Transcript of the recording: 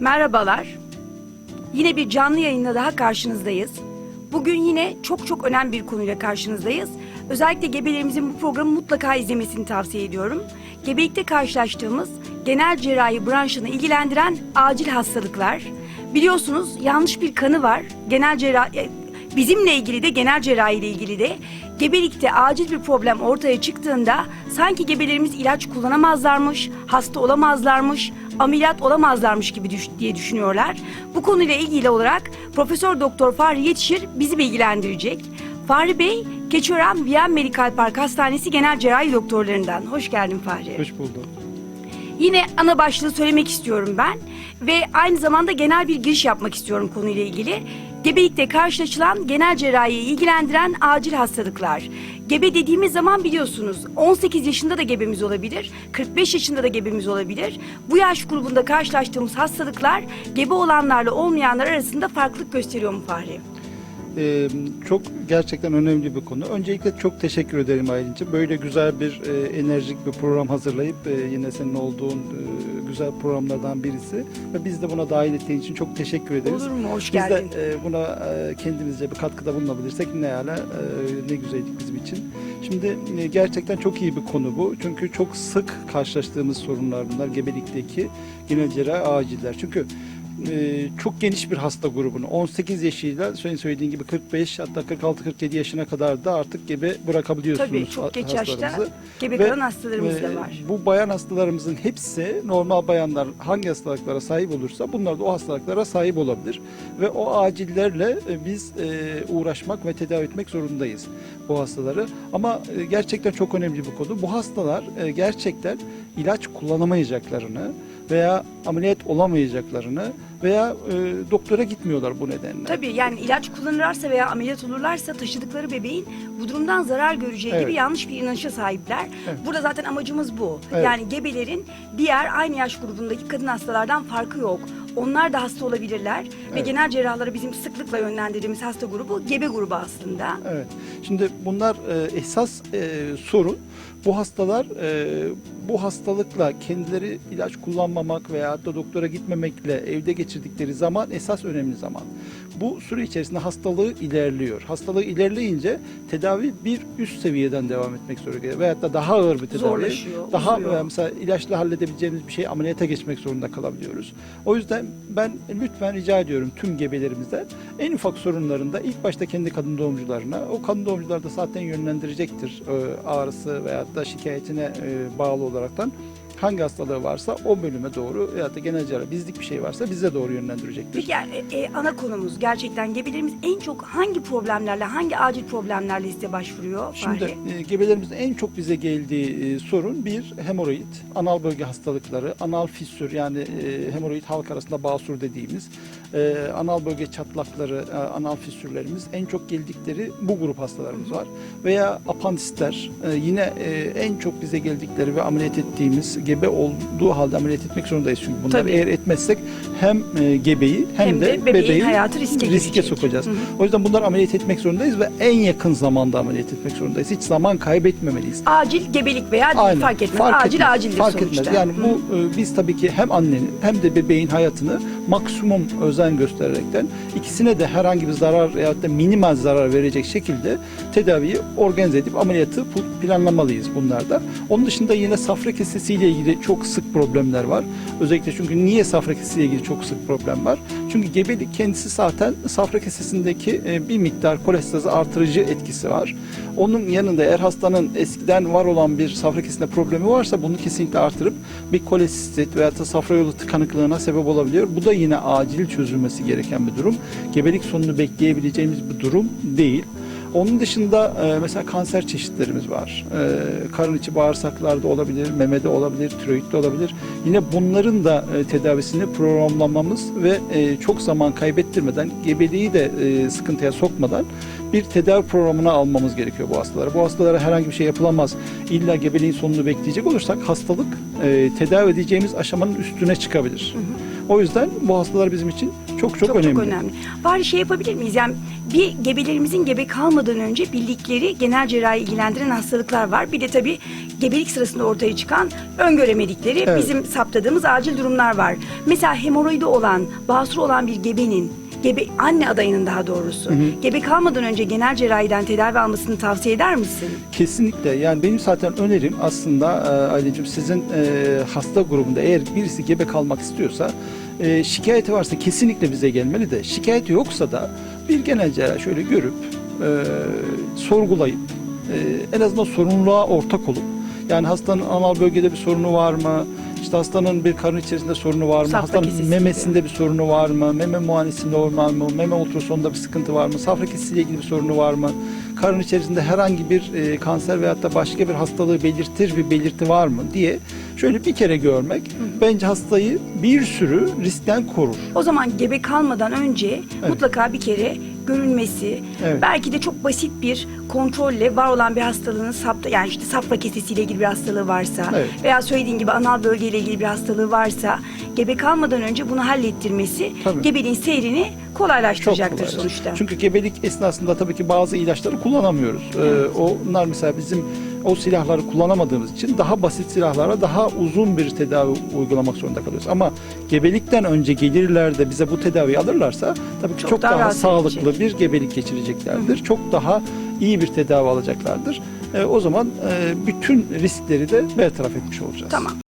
Merhabalar. Yine bir canlı yayınla daha karşınızdayız. Bugün yine çok çok önemli bir konuyla karşınızdayız. Özellikle gebelerimizin bu programı mutlaka izlemesini tavsiye ediyorum. Gebelikte karşılaştığımız genel cerrahi branşını ilgilendiren acil hastalıklar. Biliyorsunuz yanlış bir kanı var. Genel cerrahi bizimle ilgili de genel cerrahi ile ilgili de gebelikte acil bir problem ortaya çıktığında sanki gebelerimiz ilaç kullanamazlarmış, hasta olamazlarmış, ameliyat olamazlarmış gibi düş- diye düşünüyorlar. Bu konuyla ilgili olarak Profesör Doktor Fahri Yetişir bizi bilgilendirecek. Fahri Bey, Keçiören Viyan Medikal Park Hastanesi Genel Cerrahi Doktorlarından. Hoş geldin Fahri. Hoş bulduk. Yine ana başlığı söylemek istiyorum ben ve aynı zamanda genel bir giriş yapmak istiyorum konuyla ilgili. Gebelikte karşılaşılan genel cerrahiyi ilgilendiren acil hastalıklar. Gebe dediğimiz zaman biliyorsunuz 18 yaşında da gebemiz olabilir, 45 yaşında da gebemiz olabilir. Bu yaş grubunda karşılaştığımız hastalıklar gebe olanlarla olmayanlar arasında farklılık gösteriyor mu Fahri? Ee, çok gerçekten önemli bir konu. Öncelikle çok teşekkür ederim Aylin'ciğim. Böyle güzel bir e, enerjik bir program hazırlayıp e, yine senin olduğun e, güzel programlardan birisi ve biz de buna dahil ettiğin için çok teşekkür ederiz. Olur mu? Hoş Biz de geldin. e, buna e, kendimizce bir katkıda bulunabilirsek ne ala e, ne güzellik bizim için. Şimdi e, gerçekten çok iyi bir konu bu. Çünkü çok sık karşılaştığımız sorunlar bunlar gebelikteki genel cerrahi aciller. Çünkü e, çok geniş bir hasta grubunu 18 yaşıyla senin söylediğin gibi 45 hatta 46-47 yaşına kadar da artık gebe bırakabiliyorsunuz Tabii çok geç yaşta gebe kalan hastalarımız e, da var. Bu bayan hastalarımızın hepsi normal bayanlar hangi hastalıklara sahip olursa bunlar da o hastalıklara sahip olabilir. Ve o acillerle e, biz e, uğraşmak ve tedavi etmek zorundayız bu hastaları. Ama e, gerçekten çok önemli bir konu. Bu hastalar e, gerçekten ilaç kullanamayacaklarını veya ameliyat olamayacaklarını veya e, doktora gitmiyorlar bu nedenle. Tabii yani ilaç kullanırlarsa veya ameliyat olurlarsa taşıdıkları bebeğin bu durumdan zarar göreceği gibi Evet. yanlış bir inanışa sahipler. Evet. Burada zaten amacımız bu. Evet. Yani gebelerin diğer aynı yaş grubundaki kadın hastalardan farkı yok. Onlar da hasta olabilirler ve Evet. genel cerrahlara bizim sıklıkla yönlendirdiğimiz hasta grubu gebe grubu aslında. Evet. Şimdi bunlar e, esas e, sorun. Bu hastalar e, bu hastalıkla kendileri ilaç kullanmamak veya da doktora gitmemekle evde geçirdikleri zaman esas önemli zaman. Bu süre içerisinde hastalığı ilerliyor. Hastalığı ilerleyince tedavi bir üst seviyeden devam etmek zorunda veyahut da daha ağır bir tedavi. Zorlaşıyor, Daha uzuyor. mesela ilaçla halledebileceğimiz bir şey ameliyata geçmek zorunda kalabiliyoruz. O yüzden ben lütfen rica ediyorum tüm gebelerimizden en ufak sorunlarında ilk başta kendi kadın doğumcularına, o kadın doğumcular da zaten yönlendirecektir e, ağrısı veyahut da şikayetine e, bağlı olaraktan hangi hastalığı varsa o bölüme doğru veyahut da genel cerrahi bizlik bir şey varsa bize doğru yönlendirecektir. Peki yani, e, e, ana konumuz gerçekten gebelerimiz en çok hangi problemlerle, hangi acil problemlerle size başvuruyor Şimdi e, gebelerimizin en çok bize geldiği e, sorun bir hemoroid, anal bölge hastalıkları, anal fissür yani e, hemoroid halk arasında basur dediğimiz e, anal bölge çatlakları, e, anal fissürlerimiz en çok geldikleri bu grup hastalarımız var. Veya apandisler e, yine e, en çok bize geldikleri ve ameliyat ettiğimiz gebe olduğu halde ameliyat etmek zorundayız çünkü bunları Tabii. eğer etmezsek hem e, gebeyi hem, Hem de de, bebeğin bebeği hayatı riske girecek. sokacağız. Hı hı. O yüzden bunları ameliyat etmek zorundayız ve en yakın zamanda ameliyat etmek zorundayız. Hiç zaman kaybetmemeliyiz. Acil gebelik veya Aynen. fark etmez. Fark acil etmez. acildir Fark sonuçta. etmez. Yani Hı. bu e, biz tabii ki hem annenin hem de bebeğin hayatını maksimum özen göstererekten ikisine de herhangi bir zarar veyahut da minimal zarar verecek şekilde tedaviyi organize edip ameliyatı planlamalıyız bunlarda. Onun dışında yine safra kesesiyle ilgili çok sık problemler var. Özellikle çünkü niye safra kesesiyle ilgili çok sık problem var? Çünkü gebelik kendisi zaten safra kesesindeki e, bir miktar kolesterol artırıcı etkisi var. Onun yanında eğer hastanın eskiden var olan bir safra kesesinde problemi varsa bunu kesinlikle artırıp bir kolesistit veya da safra yolu tıkanıklığına sebep olabiliyor. Bu da yine acil çözülmesi gereken bir durum. Gebelik sonunu bekleyebileceğimiz bir durum değil. Onun dışında e, mesela kanser çeşitlerimiz var. E, karın içi bağırsaklarda olabilir, memede olabilir, tiroidde olabilir. Yine bunların da e, tedavisini programlamamız ve e, çok zaman kaybettirmeden, gebeliği de e, sıkıntıya sokmadan bir tedavi programına almamız gerekiyor bu hastalara. Bu hastalara herhangi bir şey yapılamaz. İlla gebeliğin sonunu bekleyecek olursak hastalık e, tedavi edeceğimiz aşamanın üstüne çıkabilir. O yüzden bu hastalar bizim için çok çok, Çok önemli. çok önemli. Bari şey yapabilir miyiz? Yani bir gebelerimizin gebe kalmadan önce bildikleri genel cerrahi ilgilendiren hastalıklar var. Bir de tabii gebelik sırasında ortaya çıkan öngöremedikleri Evet. bizim saptadığımız acil durumlar var. Mesela hemoroidi olan, basur olan bir gebenin gebe anne adayının daha doğrusu gebe kalmadan önce genel cerrahiden tedavi almasını tavsiye eder misin? Kesinlikle. Yani benim zaten önerim aslında e, Aylin'cim sizin e, hasta grubunda eğer birisi gebe kalmak istiyorsa e, şikayeti varsa kesinlikle bize gelmeli de şikayeti yoksa da bir genel cerrah şöyle görüp e, sorgulayıp e, en azından sorumluluğa ortak olup yani hastanın anal bölgede bir sorunu var mı? İşte hastanın bir karın içerisinde sorunu var mı? Safra hastanın memesinde bir sorunu var mı? Meme muayenesinde normal mı? Meme ultrasonunda bir sıkıntı var mı? Safra kesesiyle ilgili bir sorunu var mı? Karın içerisinde herhangi bir e, kanser veyahut da başka bir hastalığı belirtir bir belirti var mı diye şöyle bir kere görmek bence hastayı bir sürü riskten korur. O zaman gebe kalmadan önce Evet. mutlaka bir kere görülmesi, Evet. belki de çok basit bir kontrolle var olan bir hastalığının sapta yani işte safra kesesiyle ilgili bir hastalığı varsa Evet. veya söylediğin gibi anal bölgeyle ilgili bir hastalığı varsa gebe kalmadan önce bunu hallettirmesi Tabii. gebeliğin seyrini kolaylaştıracaktır kolay. sonuçta. Çünkü gebelik esnasında tabii ki bazı ilaçları kullanamıyoruz. Ee, onlar mesela bizim o silahları kullanamadığımız için daha basit silahlara daha uzun bir tedavi uygulamak zorunda kalıyoruz. Ama gebelikten önce gelirler de bize bu tedaviyi alırlarsa tabii ki Çok çok, daha daha, sağlıklı bir gebelik geçireceklerdir. Çok daha iyi bir tedavi alacaklardır. Ee, o zaman e, bütün riskleri de bertaraf etmiş olacağız. Tamam.